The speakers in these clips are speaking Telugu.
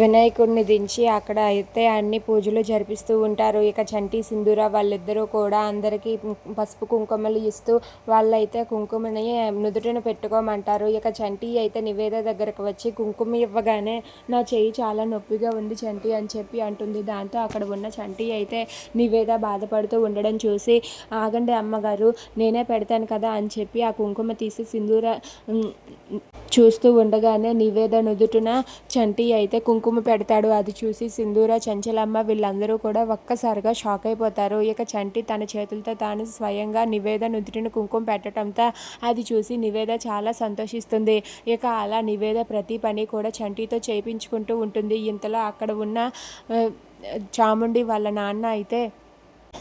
వినాయకుడిని దించి అక్కడ అయితే అన్ని పూజలు జరిపిస్తూ ఉంటారు. ఇక చంటి సింధూర వాళ్ళిద్దరూ కూడా అందరికీ పసుపు కుంకుమలు ఇస్తూ వాళ్ళైతే కుంకుమని నుదుటిన పెట్టుకోమంటారు. ఇక చంటి అయితే నివేద దగ్గరకు వచ్చి కుంకుమ ఇవ్వగానే నా చెయ్యి చాలా నొప్పిగా ఉంది చంటి అని చెప్పి అంటుంది. దాంతో అక్కడ ఉన్న చంటి అయితే నివేద బాధపడుతూ ఉండడం చూసి ఆగండి అమ్మగారు నేనే పెడతాను కదా అని చెప్పి ఆ కుంకుమ తీసి సింధూర చూస్తూ ఉండగానే నివేద నుదుటిన చంటి అయితే కుంకుమ పెడతాడు. అది చూసి సింధూర చంచలమ్మ వీళ్ళందరూ కూడా ఒక్కసారిగా షాక్ అయిపోతారు. ఇక చంటి తన చేతులతో తాను స్వయంగా నివేద నుదుటిన కుంకుమ పెట్టడంతో అది చూసి నివేద చాలా సంతోషిస్తుంది. ఇక అలా నివేద ప్రతి పని కూడా చంటితో చేయించుకుంటూ ఉంటుంది. ఇంతలో అక్కడ ఉన్న చాముండి వాళ్ళ నాన్న అయితే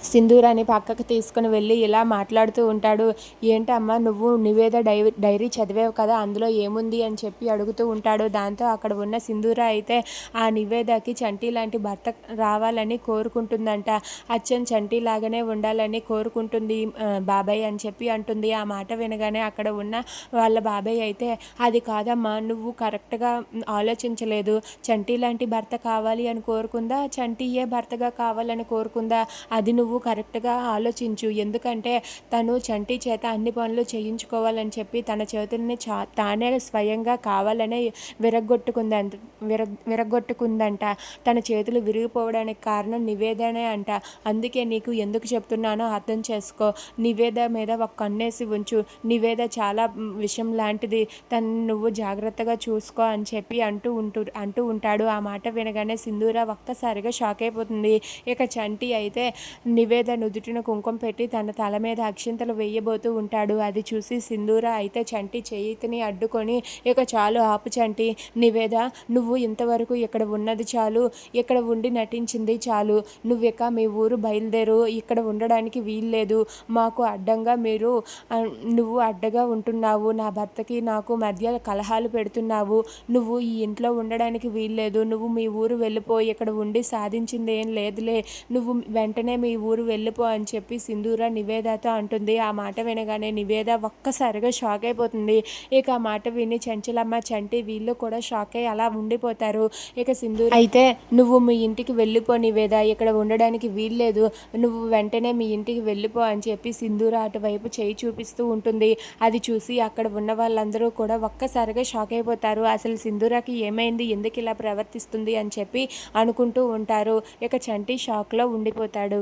సింధూరాన్ని పక్కకు తీసుకుని వెళ్ళి ఇలా మాట్లాడుతూ ఉంటాడు. ఏంటమ్మా నువ్వు నివేద డైరీ డైరీ చదివావు కదా అందులో ఏముంది? అని చెప్పి అడుగుతూ ఉంటాడు. దాంతో అక్కడ ఉన్న సింధూర అయితే ఆ నివేదకి చంటి లాంటి భర్త రావాలని కోరుకుంటుందంట. అచ్చం చంటి లాగానే ఉండాలని కోరుకుంటుంది బాబాయ్ అని చెప్పి అంటుంది. ఆ మాట వినగానే అక్కడ ఉన్న వాళ్ళ బాబాయ్ అయితే అది కాదమ్మా నువ్వు కరెక్ట్గా ఆలోచించలేదు. చంటి లాంటి భర్త కావాలి అని కోరుకుందా? చంటి ఏ భర్తగా కావాలని కోరుకుందా? అది నువ్వు నువ్వు కరెక్ట్గా ఆలోచించు. ఎందుకంటే తను చంటి చేత అన్ని పనులు చేయించుకోవాలని చెప్పి తన చేతుల్ని చా తానే స్వయంగా కావాలనే విరగొట్టుకుందంట విర విరగొట్టుకుందంట తన చేతులు విరిగిపోవడానికి కారణం నివేదనే అంట. అందుకే నీకు ఎందుకు చెప్తున్నానో అర్థం చేసుకో. నివేద మీద ఒక కన్నేసి ఉంచు. నివేద చాలా విషయం లాంటిది. తను నువ్వు జాగ్రత్తగా చూసుకో అని చెప్పి అంటూ ఉంటూ అంటూ ఉంటాడు. ఆ మాట వినగానే సింధూర ఒక్కసారిగా షాక్ అయిపోతుంది. ఇక చంటి అయితే నివేద నుదుటిన కుంకుమ పెట్టి తన తల మీద అక్షింతలు వేయబోతూ ఉంటాడు. అది చూసి సింధూర అయితే చంటి చేతిని అడ్డుకొని ఇక చాలు ఆపు చంటి నివేద నువ్వు ఇంతవరకు ఇక్కడ ఉన్నది చాలు. ఇక్కడ ఉండి నటించింది చాలు. నువ్వు ఇక మీ ఊరు బయలుదేరు. ఇక్కడ ఉండడానికి వీల్లేదు. మాకు అడ్డంగా మీరు నువ్వు అడ్డగా ఉంటున్నావు. నా భర్తకి నాకు మధ్య కలహాలు పెడుతున్నావు. నువ్వు ఈ ఇంట్లో ఉండడానికి వీల్లేదు. నువ్వు మీ ఊరు వెళ్ళిపోయి ఇక్కడ ఉండి సాధించింది ఏం లేదులే. నువ్వు వెంటనే మీ ఊరు వెళ్ళిపో అని చెప్పి సింధూర నివేదతో అంటుంది. ఆ మాట వినగానే నివేద ఒక్కసారిగా షాక్ అయిపోతుంది. ఇక ఆ మాట విని చెంచలమ్మ చంటి వీళ్ళు కూడా షాక్ అయ్యి అలా ఉండిపోతారు. ఇక సింధూర అయితే నువ్వు మీ ఇంటికి వెళ్ళిపో నివేద. ఇక్కడ ఉండడానికి వీల్లేదు. నువ్వు వెంటనే మీ ఇంటికి వెళ్ళిపో అని చెప్పి సింధూర అటువైపు చేయి చూపిస్తూ ఉంటుంది. అది చూసి అక్కడ ఉన్న వాళ్ళందరూ కూడా ఒక్కసారిగా షాక్ అయిపోతారు. అసలు సింధూరాకి ఏమైంది? ఎందుకు ఇలా ప్రవర్తిస్తుంది? అని చెప్పి అనుకుంటూ ఉంటారు. ఇక చంటి షాక్లో ఉండిపోతాడు.